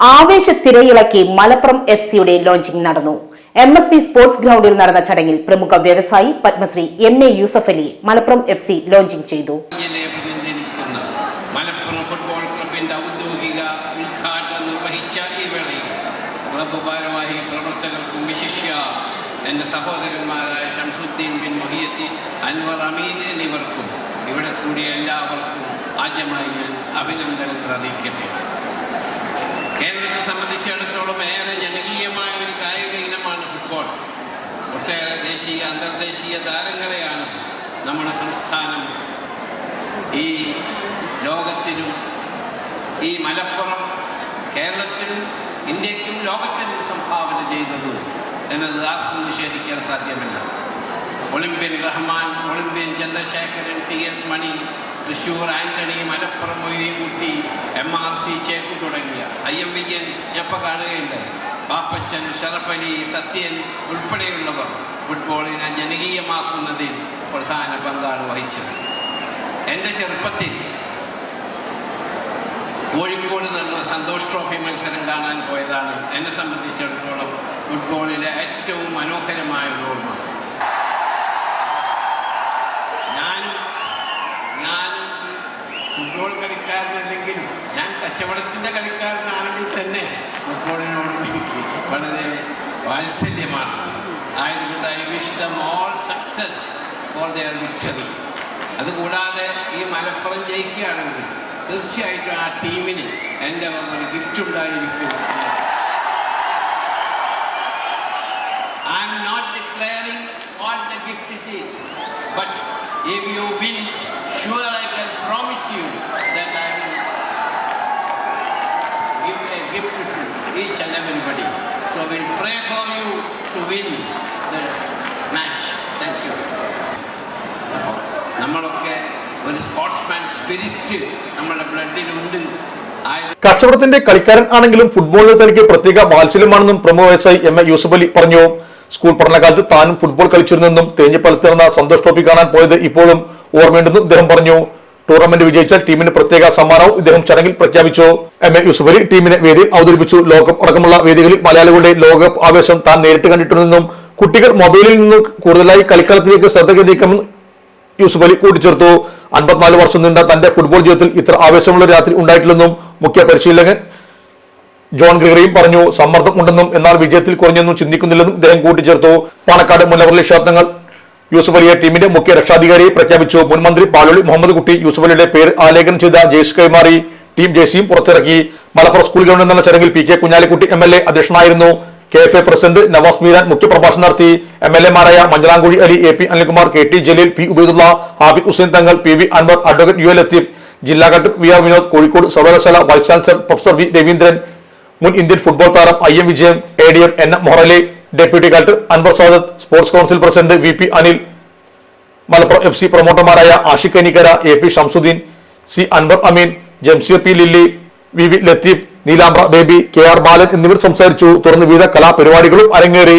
ആവേശത്തിരയിളക്കി Malappuram F സിയുടെ launching നടന്നു. M S P sports ഗ്രൗണ്ടിൽ നടന്ന ചടങ്ങിൽ പ്രമുഖ വ്യവസായി Padma Shri M A Yusuff Ali Malappuram F C launching ചെയ്തു. മലപ്പുറം ഫുട്ബോൾ ക്ലബിന്റെ ഔദ്യോഗിക ഉദ്ഘാടനം നിർവഹിച്ച ഈ വേളയിൽ ക്ലബ് ഭാരവാഹി പ്രവർത്തകർക്കും വിശിഷ്യ എന്റെ സഹോദരന്മാരായ ഷംസുദ്ദീൻ ബിൻ മൊഹിയദ്ദീൻ അൻവർ അമീൻ എന്നിവർക്കും ഇവിടെ കൂടിയ എല്ലാവർക്കും ആദ്യമായി ഞാൻ അഭിനന്ദനങ്ങൾ അറിയിക്കട്ടെ. കേരളത്തെ സംബന്ധിച്ചിടത്തോളം ഏറെ ജനകീയമായ ഒരു കായിക ഇനമാണ് ഫുട്ബോൾ. ഒട്ടേറെ ദേശീയ അന്തർദേശീയ താരങ്ങളെയാണ് നമ്മുടെ സംസ്ഥാനം ഈ ലോകത്തിനും ഈ മലപ്പുറം കേരളത്തിനും ഇന്ത്യക്കും ലോകത്തിനും സംഭാവന ചെയ്തത് എന്നത് ആർക്കും നിഷേധിക്കാൻ സാധ്യമല്ല. Olympian Rahman Olympian Chandrasekharan T S Mani Thrissur Antony Malappuram Moideenkutty M R C Chekku തുടങ്ങിയ ഐ എം വിജയൻ ഞപ്പ കാണുകയുണ്ടായി. പാപ്പച്ചൻ ഷറഫലി സത്യൻ ഉൾപ്പെടെയുള്ളവർ ഫുട്ബോളിനെ ജനകീയമാക്കുന്നതിൽ പ്രധാന പങ്കാണ് വഹിച്ചത്. എന്റെ ചെറുപ്പത്തിൽ കോഴിക്കോട് നടന്ന സന്തോഷ് ട്രോഫി മത്സരം കാണാൻ പോയതാണ്. എന്നെ സംബന്ധിച്ചിടത്തോളം ഫുട്ബോളിലെ ഏറ്റവും മനോഹരമായ ഒരു ഓർമ്മ. ഫുട്ബോൾ കളിക്കാരനല്ലെങ്കിൽ ഞാൻ കച്ചവടത്തിന്റെ കളിക്കാരനാണെങ്കിൽ തന്നെ ഫുട്ബോളിനോട് എനിക്ക് വളരെ വാത്സല്യമാണ്. ആയതുകൊണ്ട് I wish them all success for their victory അതുകൂടാതെ ഈ മലപ്പുറം ജയിക്കുകയാണെങ്കിൽ തീർച്ചയായിട്ടും ആ ടീമിന് എന്റെ വക ഒരു ഗിഫ്റ്റ് ഉണ്ടായിരിക്കും. I'm not declaring what the gift it is. But if you be sure, I can promise you that I will give a gift to each and everybody. So we'll pray for you to win the match. Thank you. നമ്മളൊക്കെ ഒരു sportsman spirit നമ്മുടെ ബ്ലഡിലുണ്ട് കച്ചവടത്തിന്റെ കളിക്കാരൻ ആണെങ്കിലും ഫുട്ബോളിൽ തനിക്ക് പ്രത്യേക വാത്സല്യമാണെന്നും പ്രമുഖ വ്യവസായി എം എ യൂസഫ് അലി പറഞ്ഞു സ്കൂൾ പഠനകാലത്ത് താനും ഫുട്ബോൾ കളിച്ചിരുന്നെന്നും തേഞ്ഞിപ്പലത്ത് നടന്ന സന്തോഷ് ട്രോഫി കാണാൻ പോയത് ഇപ്പോഴും ഓർമ്മയുണ്ടെന്നും അദ്ദേഹം പറഞ്ഞു. ടൂർണമെന്റ് വിജയിച്ച ടീമിന് പ്രത്യേക സമ്മാനവും ഇദ്ദേഹം ചടങ്ങിൽ പ്രഖ്യാപിച്ചു. എം എ യൂസുഫ് അലി ടീമിനെ വേദി അവതരിപ്പിച്ചു. ലോകകപ്പ് അടക്കമുള്ള വേദികളിൽ മലയാളികളുടെ ലോകകപ്പ് ആവേശം താൻ നേരിട്ട് കണ്ടിട്ടുണ്ടെന്നും കുട്ടികൾ മൊബൈലിൽ നിന്ന് കൂടുതലായി കളിക്കളത്തിലേക്ക് ശ്രദ്ധ കേന്ദ്രീകരിക്കുമെന്ന് യൂസുഫ് അലി കൂട്ടിച്ചേർത്തു. അൻപത്തിനാല് വർഷം നീണ്ട തന്റെ ഫുട്ബോൾ ജീവിതത്തിൽ ഇത്ര ആവേശമുള്ള രാത്രി ഉണ്ടായിട്ടില്ലെന്നും മുഖ്യ പരിശീലകൻ ജോൺ ഗ്രിഗറിയും പറഞ്ഞു സമ്മർദ്ദം ഉണ്ടെന്നും എന്നാൽ വിജയത്തിൽ കുറഞ്ഞെന്നും ചിന്തിക്കുന്നില്ലെന്നും ഇദ്ദേഹം കൂട്ടിച്ചേർത്തു. പാണക്കാട് മുല്ലവർലി ക്ഷേത്രങ്ങൾ യൂസഫ് അലിയെ ടീമിന്റെ മുഖ്യ രക്ഷാധികാരിയെ പ്രഖ്യാപിച്ചു. മുൻ മന്ത്രി പാലോളി മുഹമ്മദ് കുട്ടി യൂസുഫ് അലിയുടെ പേര് ആലേഖനം ചെയ്ത ജേഴ്സി കൈമാറി. ടീം ജേഴ്സിയും പുറത്തിറക്കി. മലപ്പുറം സ്കൂൾ ഗ്രൗണ്ടിൽ നടന്ന ചടങ്ങിൽ P K Kunhalikutty M L A അധ്യക്ഷനായിരുന്നു. K F A president Nawas Meeran മുഖ്യപ്രഭാഷണം നടത്തി. M L എമാരായ Manjalamkuzhi Ali A P Anilkumar K T Jaleel P Ubaidulla Habib Hussain Thangal P V Anwar advocate U L Latheef ജില്ലാ collector V R Vinod Kozhikode സർവകലാശാല vice chancellor professor V Raveendran മുൻ Indian football താരം I M Vijayan A D M N Morali deputy collector Anwar Sadath sports council president V P Anil Malappuram F C പ്രൊമോട്ടർമാരായ Ashiq Anikkara A P Shamsuddin C Anwar Ameen Jamsheer P Lilly V V Latheef Neelambra Baby K R Balan എന്നിവർ സംസാരിച്ചു. തുടർന്ന് വിവിധ കലാപരിപാടികളും അരങ്ങേറി.